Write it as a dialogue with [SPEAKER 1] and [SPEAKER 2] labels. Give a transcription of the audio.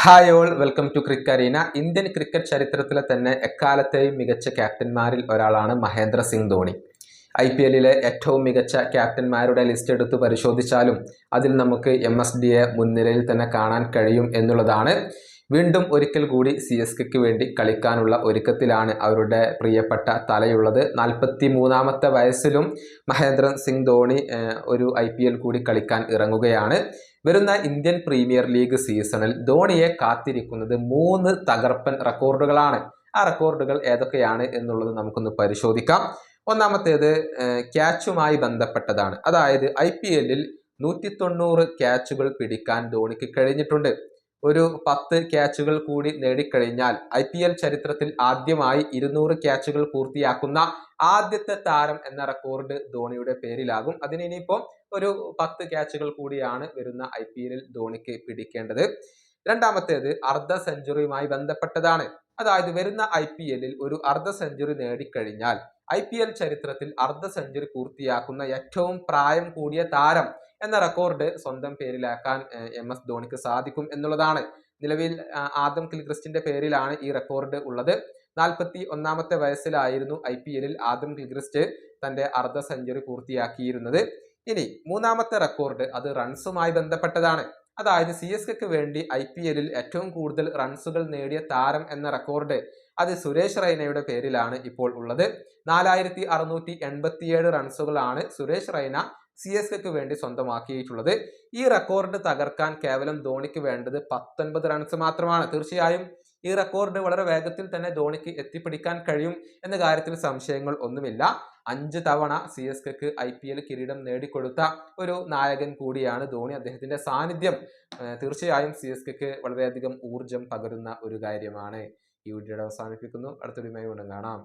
[SPEAKER 1] Hi all welcome to cricket arena Indian cricket ചരിത്രത്തിലെ തന്നെ എക്കാലത്തെയും മികച്ച ക്യാപ്റ്റന്മാരിൽ ഒരാളാണ് മഹേന്ദ്ര സിംഗ് ധോണി. ഐ പി എല്ലിലെ ഏറ്റവും മികച്ച ക്യാപ്റ്റന്മാരുടെ ലിസ്റ്റ് എടുത്ത് പരിശോധിച്ചാലും അതിൽ നമുക്ക് എം എസ് ഡിയെ മുൻനിരയിൽ തന്നെ കാണാൻ കഴിയും എന്നുള്ളതാണ്. വീണ്ടും ഒരിക്കൽ കൂടി സി എസ് കെക്ക് വേണ്ടി കളിക്കാനുള്ള ഒരുക്കത്തിലാണ് അവരുടെ പ്രിയപ്പെട്ട തലയുള്ളത്. നാൽപ്പത്തി മൂന്നാമത്തെ വയസ്സിലും മഹേന്ദ്ര സിംഗ് ധോണി ഒരു ഐ പി എൽ കൂടി കളിക്കാൻ ഇറങ്ങുകയാണ്. വരുന്ന ഇന്ത്യൻ പ്രീമിയർ ലീഗ് സീസണിൽ ധോണിയെ കാത്തിരിക്കുന്നത് മൂന്ന് തകർപ്പൻ റെക്കോർഡുകളാണ്. ആ റെക്കോർഡുകൾ ഏതൊക്കെയാണ് എന്നുള്ളത് നമുക്കൊന്ന് പരിശോധിക്കാം. ഒന്നാമത്തേത് ക്യാച്ചുമായി ബന്ധപ്പെട്ടതാണ്. അതായത് ഐ പി എല്ലിൽ നൂറ്റി തൊണ്ണൂറ് ക്യാച്ചുകൾ പിടിക്കാൻ ധോണിക്ക് കഴിഞ്ഞിട്ടുണ്ട്. ഒരു പത്ത് ക്യാച്ചുകൾ കൂടി നേടിക്കഴിഞ്ഞാൽ ഐ പി എൽ ചരിത്രത്തിൽ ആദ്യമായി ഇരുന്നൂറ് ക്യാച്ചുകൾ പൂർത്തിയാക്കുന്ന ആദ്യത്തെ താരം എന്ന റെക്കോർഡ് ധോണിയുടെ പേരിലാകും. അതിന് ഇനിയിപ്പോൾ ഒരു പത്ത് ക്യാച്ചുകൾ കൂടിയാണ് വരുന്ന ഐ പി എല്ലിൽ ധോണിക്ക് പിടിക്കേണ്ടത്. രണ്ടാമത്തേത് അർദ്ധ സെഞ്ചുറിയുമായി ബന്ധപ്പെട്ടതാണ്. അതായത് വരുന്ന ഐ പി എല്ലിൽ ഒരു അർദ്ധ സെഞ്ചുറി നേടിക്കഴിഞ്ഞാൽ ഐ പി എൽ ചരിത്രത്തിൽ അർദ്ധ സെഞ്ചുറി പൂർത്തിയാക്കുന്ന ഏറ്റവും പ്രായം കൂടിയ താരം എന്ന റെക്കോർഡ് സ്വന്തം പേരിലാക്കാൻ എം എസ് ധോണിക്ക് സാധിക്കും എന്നുള്ളതാണ്. നിലവിൽ ആദം കിൽക്രിസ്റ്റിന്റെ പേരിലാണ് ഈ റെക്കോർഡ് ഉള്ളത്. നാൽപ്പത്തി ഒന്നാമത്തെ വയസ്സിലായിരുന്നു ഐ പി എല്ലിൽ ആദം കിൽക്രിസ്റ്റ് തന്റെ അർദ്ധ സെഞ്ചുറി പൂർത്തിയാക്കിയിരുന്നത്. ഇനി മൂന്നാമത്തെ റെക്കോർഡ് അത് റൺസുമായി ബന്ധപ്പെട്ടതാണ്. അതായത് സി എസ് കെക്ക് വേണ്ടി ഐ പി എല്ലിൽ ഏറ്റവും കൂടുതൽ റൺസുകൾ നേടിയ താരം എന്ന റെക്കോർഡ് അത് സുരേഷ് റൈനയുടെ പേരിലാണ് ഇപ്പോൾ ഉള്ളത്. നാലായിരത്തി അറുന്നൂറ്റി എൺപത്തിയേഴ് റൺസുകളാണ് സുരേഷ് റൈന സി എസ് കെക്ക് വേണ്ടി സ്വന്തമാക്കിയിട്ടുള്ളത്. ഈ റെക്കോർഡ് തകർക്കാൻ കേവലം ധോണിക്ക് വേണ്ടത് പത്തൊൻപത് റൺസ് മാത്രമാണ്. തീർച്ചയായും ഈ റെക്കോർഡ് വളരെ വേഗത്തിൽ തന്നെ ധോണിക്ക് എത്തിപ്പിടിക്കാൻ കഴിയും എന്ന കാര്യത്തിൽ സംശയങ്ങൾ ഒന്നുമില്ല. അഞ്ച് തവണ സി എസ് കെക്ക് ഐ പി എൽ കിരീടം നേടിക്കൊടുത്ത ഒരു നായകൻ കൂടിയാണ് ധോണി. അദ്ദേഹത്തിന്റെ സാന്നിധ്യം തീർച്ചയായും സി എസ് കെക്ക് വളരെയധികം ഊർജം പകരുന്ന ഒരു കാര്യമാണ്. ഈ വീഡിയോയുടെ അവസാനിപ്പിക്കുന്നു. അടുത്തൊരു വീണ്ടും കാണാം.